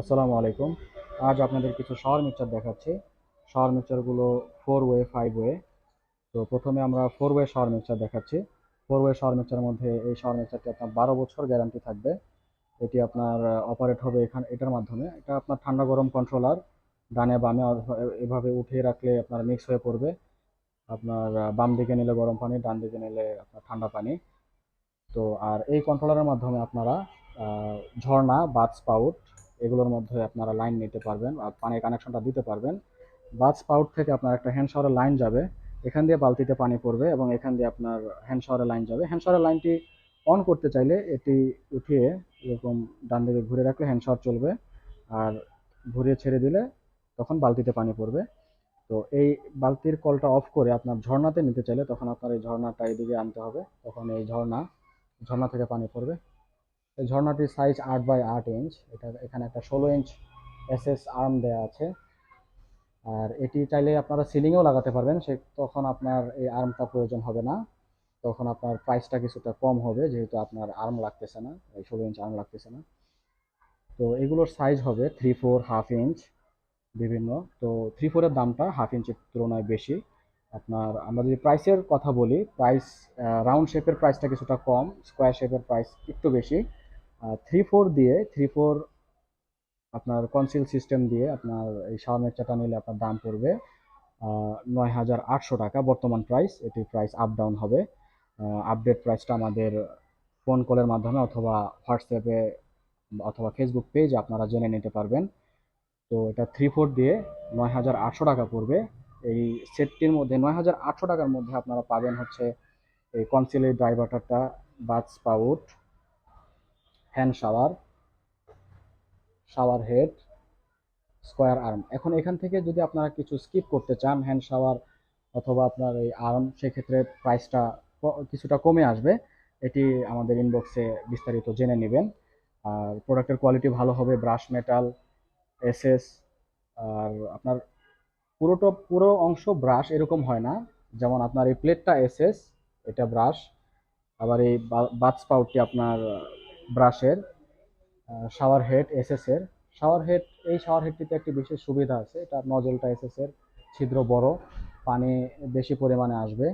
আসসালামু আলাইকুম। আজ আপনাদের কিছু শাওয়ার মিক্সার দেখাচ্ছি। শাওয়ার মিক্সচারগুলো ফোর ওয়ে ফাইভ ওয়ে তো প্রথমে আমরা ফোর ওয়ে শাওয়ার মিক্সার দেখাচ্ছি। ফোর ওয়ে শাওয়ার মিক্সচারের মধ্যে এই শাওয়ার মিক্সচারটি আপনার বারো বছর গ্যারান্টি থাকবে। এটি আপনার অপারেট হবে এখান, এটার মাধ্যমে। এটা আপনার ঠান্ডা গরম কন্ট্রোলার ডানে বামে এভাবে উঠিয়ে রাখলে আপনার মিক্স হয়ে পড়বে। আপনার বাম দিকে নিলে গরম পানি, ডান দিকে নিলে আপনার ঠান্ডা পানি। তো আর এই কন্ট্রোলারের মাধ্যমে আপনারা ঝর্ণা, বাথ স্পাউট এগুলোর মধ্যে আপনারা লাইন নিতে পারবেন আর পানির কানেকশনটা দিতে পারবেন। বাস স্পাউট থেকে আপনার একটা হ্যান্ড শাওয়ারের লাইন যাবে। এখান দিয়ে বালতিতে পানি পড়বে এবং এখান দিয়ে আপনার হ্যান্ড শাওয়ারের লাইন যাবে। হ্যান্ড শাওয়ারের লাইনটি অন করতে চাইলে এটি উঠিয়ে এরকম ডান দিকে ঘুরে রাখলে হ্যান্ড শাওয়ার চলবে। আর ঘুরিয়ে ছেড়ে দিলে তখন বালতিতে পানি পড়বে। তো এই বালতির কলটা অফ করে আপনার ঝর্ণাতে নিতে চাইলে তখন আপনার এই ঝর্ণাটা এদিকে আনতে হবে। তখন এই ঝর্ণা ঝর্ণা থেকে পানি পড়বে। ঝর্ণাটির সাইজ আট বাই আট ইঞ্চ এটা এখানে একটা ষোলো ইঞ্চ এসএস আর্ম দেওয়া আছে। আর এটি চাইলে আপনারা সিলিংয়েও লাগাতে পারবেন। সে তখন আপনার এই আর্মটা প্রয়োজন হবে না। তখন আপনার প্রাইসটা কিছুটা কম হবে, যেহেতু আপনার আর্ম লাগতেছে না। এই ষোলো ইঞ্চ আর্ম লাগতেছে না। তো এগুলোর সাইজ হবে থ্রি ফোর হাফ ইঞ্চ বিভিন্ন। তো থ্রি ফোরের দামটা হাফ ইঞ্চের তুলনায় বেশি। আপনার আমরা যদি প্রাইসের কথা বলি প্রাইস রাউন্ড শেপের প্রাইসটা কিছুটা কম স্কোয়ার শেপের প্রাইস একটু বেশি। থ্রি ফোর দিয়ে থ্রি ফোর আপনার কনসিল সিস্টেম দিয়ে আপনার এই শাওয়ার মিক্সচারটা নিলে আপনার দাম পড়বে নয় হাজার আটশো টাকা। বর্তমান প্রাইস এটির প্রাইস আপ ডাউন হবে। আপডেট প্রাইসটা আমাদের ফোন কলের মাধ্যমে অথবা হোয়াটসঅ্যাপে অথবা ফেসবুক পেজে আপনারা জেনে নিতে পারবেন। তো এটা থ্রি ফোর দিয়ে নয় হাজার আটশো টাকা পড়বে। এই সেটটির মধ্যে নয় হাজার আটশো টাকার মধ্যে আপনারা পাবেন হচ্ছে এই কনসিলের ড্রাই বাটারটা bath spout hand shower shower head, square arm. এখন এখান থেকে যদি আপনারা কিছু স্কিপ করতে চান, হ্যান্ড শাওয়ার অথবা আপনার এই আর্ম, সেক্ষেত্রে প্রাইসটা কিছুটা কমে আসবে। এটি আমাদের ইনবক্সে বিস্তারিত জেনে নেবেন। আর প্রোডাক্টের কোয়ালিটি ভালো হবে, ব্রাশ মেটাল এসএস আর আপনার পুরোটা পুরো অংশ ব্রাশ এরকম হয় না। যেমন আপনার এই প্লেটটা এসএস এটা ব্রাশ। আবার এই বাথ স্পাউটটি আপনার ব্রাশের শাওয়ার হেড এসএস এর। শাওয়ার হেড এই শাওয়ার হেডটিতে একটি বিশেষ সুবিধা আছে। এটা নজলটা এসএস এর, ছিদ্র বড়, পানি বেশি পরিমাণে আসবে।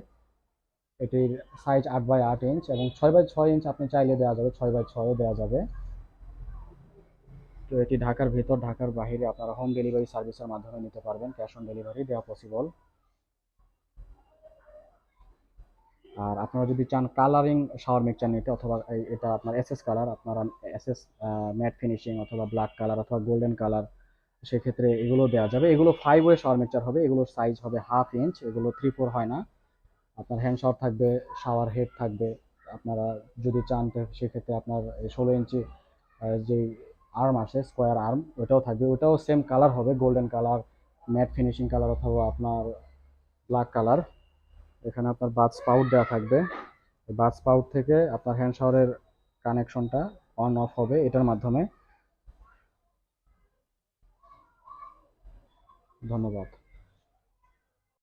এটির সাইজ আট বাই আট ইঞ্চ এবং ছয় বাই ছয় ইঞ্চ আপনি চাইলে দেওয়া যাবে, ছয় বাই ছয়ও দেওয়া যাবে। তো এটি ঢাকার ভিতর, ঢাকার বাইরে আপনারা হোম ডেলিভারি সার্ভিসের মাধ্যমে নিতে পারবেন ক্যাশ অন ডেলিভারি দেওয়া পসিবল আর আপনারা যদি চান কালারিং শাওয়ার মিক্সচার নিতে অথবা এটা আপনার এসএস কালার আপনারা এসএস ম্যাট ফিনিশিং অথবা ব্ল্যাক কালার অথবা গোল্ডেন কালার সেক্ষেত্রে এগুলো দেওয়া যাবে। এগুলো ফাইভ ওয়ে শাওয়ার মিক্সচার হবে, এগুলোর সাইজ হবে হাফ ইঞ্চ এগুলো থ্রি ফোর হয় না। আপনার হ্যান্ড শাওয়ার থাকবে শাওয়ার হেড থাকবে। আপনারা যদি চান সেক্ষেত্রে আপনার ষোলো ইঞ্চি যে আর্ম আছে স্কোয়ার আর্ম ওটাও থাকবে। ওটাও সেম কালার হবে golden colour matte finishing colour অথবা আপনার ব্ল্যাক কালার এখানে আপনার বাস পাউট দেওয়া থাকবে। বাস পাউট থেকে আপনার হ্যান্ড শাওয়ারের কানেকশনটা অন অফ হবে এটার মাধ্যমে। ধন্যবাদ।